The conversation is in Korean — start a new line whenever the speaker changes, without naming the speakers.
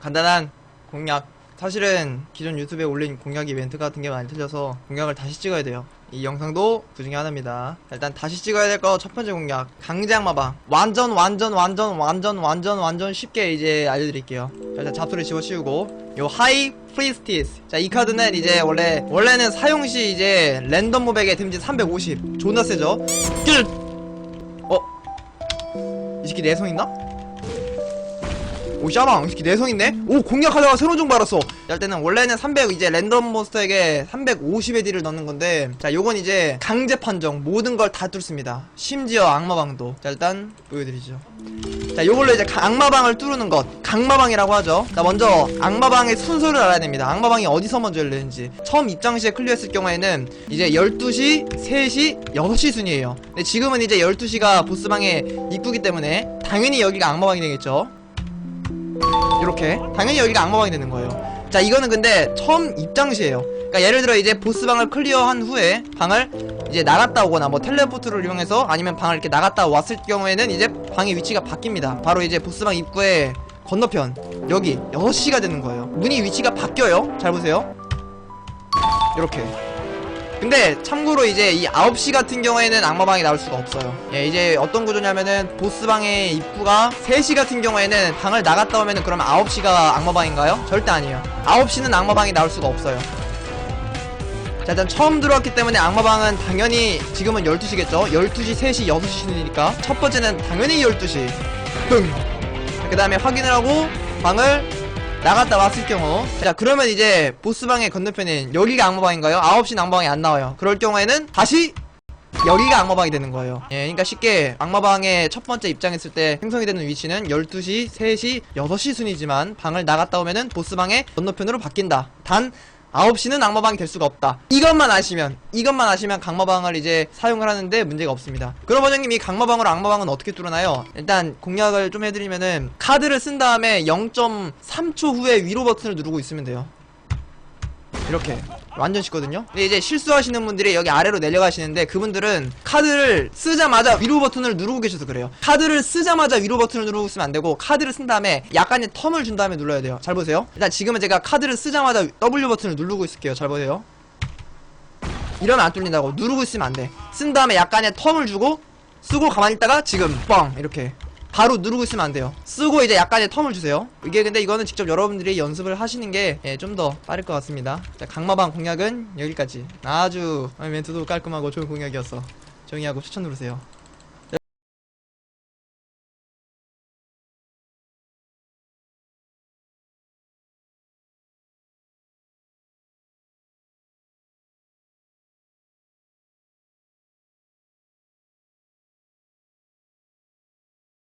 간단한 공략. 사실은 기존 유튜브에 올린 공략 이벤트 같은 게 많이 틀려서 공략을 다시 찍어야 돼요. 이 영상도 그 중에 하나입니다. 자, 일단 다시 찍어야 될 거 첫 번째 공략. 강제악마방. 완전, 완전, 완전, 완전, 완전, 완전 쉽게 이제 알려드릴게요. 자, 일단 잡소리 집어씌우고. 요 하이 프리스티스. 자, 이 카드는 이제 원래, 원래는 사용시 이제 랜덤 모백의 데미지 350. 존나 세죠? 끝! 어? 이 새끼 내성 있나? 오 샤방 이 새끼 내성 있네? 오 공략하다가 새로운 정보 알았어. 자 일단은 원래는 300 이제 랜덤 몬스터에게 350의 딜을 넣는 건데 자 요건 이제 강제 판정 모든 걸 다 뚫습니다. 심지어 악마방도. 자 일단 보여드리죠. 자 요걸로 이제 가- 악마방을 뚫는 것 강마방이라고 하죠. 자 먼저 악마방의 순서를 알아야 됩니다. 악마방이 어디서 먼저 열리는지. 처음 입장 시에 클리어했을 경우에는 이제 12시 3시 6시 순이에요. 근데 지금은 이제 12시가 보스방의 입구기 때문에 당연히 여기가 악마방이 되겠죠 이렇게. 당연히 여기가 악마방이 되는 거예요. 자 이거는 근데 처음 입장시에요. 그러니까 예를 들어 이제 보스방을 클리어한 후에 방을 이제 나갔다 오거나 뭐 텔레포트를 이용해서 아니면 방을 이렇게 나갔다 왔을 경우에는 이제 방의 위치가 바뀝니다. 바로 이제 보스방 입구에 건너편. 여기 6시가 되는 거예요. 문이 위치가 바뀌어요. 잘 보세요. 이렇게 근데 참고로 이제 이 9시 같은 경우에는 악마방이 나올 수가 없어요. 예 이제 어떤 구조냐면은 보스방의 입구가 3시 같은 경우에는 방을 나갔다 오면은 그러면 9시가 악마방인가요? 절대 아니에요. 9시는 악마방이 나올 수가 없어요. 자 일단 처음 들어왔기 때문에 악마방은 당연히 지금은 12시겠죠? 12시 3시 6시니까 첫 번째는 당연히 12시. 그 다음에 확인을 하고 방을 나갔다 왔을 경우. 자 그러면 이제 보스방의 건너편인 여기가 악마방인가요? 9시 악마방이 안 나와요. 그럴 경우에는 다시 여기가 악마방이 되는 거예요. 예 그러니까 쉽게 악마방의 첫 번째 입장했을 때 생성이 되는 위치는 12시, 3시, 6시 순이지만 방을 나갔다 오면은 보스방의 건너편으로 바뀐다. 단 9시는 악마방이 될 수가 없다. 이것만 아시면, 이것만 아시면 강마방을 이제 사용을 하는데 문제가 없습니다. 그럼 원장님 이 강마방으로 악마방은 어떻게 뚫어나요? 일단 공략을 좀 해드리면은 카드를 쓴 다음에 0.3초 후에 위로 버튼을 누르고 있으면 돼요. 이렇게 완전 쉽거든요? 근데 이제 실수하시는 분들이 여기 아래로 내려가시는데 그분들은 카드를 쓰자마자 위로 버튼을 누르고 계셔서 그래요. 카드를 쓰자마자 위로 버튼을 누르고 있으면 안 되고 카드를 쓴 다음에 약간의 텀을 준 다음에 눌러야 돼요. 잘 보세요. 일단 지금은 제가 카드를 쓰자마자 W 버튼을 누르고 있을게요. 잘 보세요. 이러면 안 뚫린다고. 누르고 있으면 안돼쓴 다음에 약간의 텀을 주고 쓰고 가만히 있다가 지금 뻥! 이렇게 바로 누르고 있으면 안 돼요. 쓰고 이제 약간의 텀을 주세요. 이게 근데 이거는 직접 여러분들이 연습을 하시는 게 좀더 빠를 것 같습니다. 자, 강마방 공략은 여기까지. 아주 멘트도 깔끔하고 좋은 공략이었어. 조용히 하고 추천 누르세요.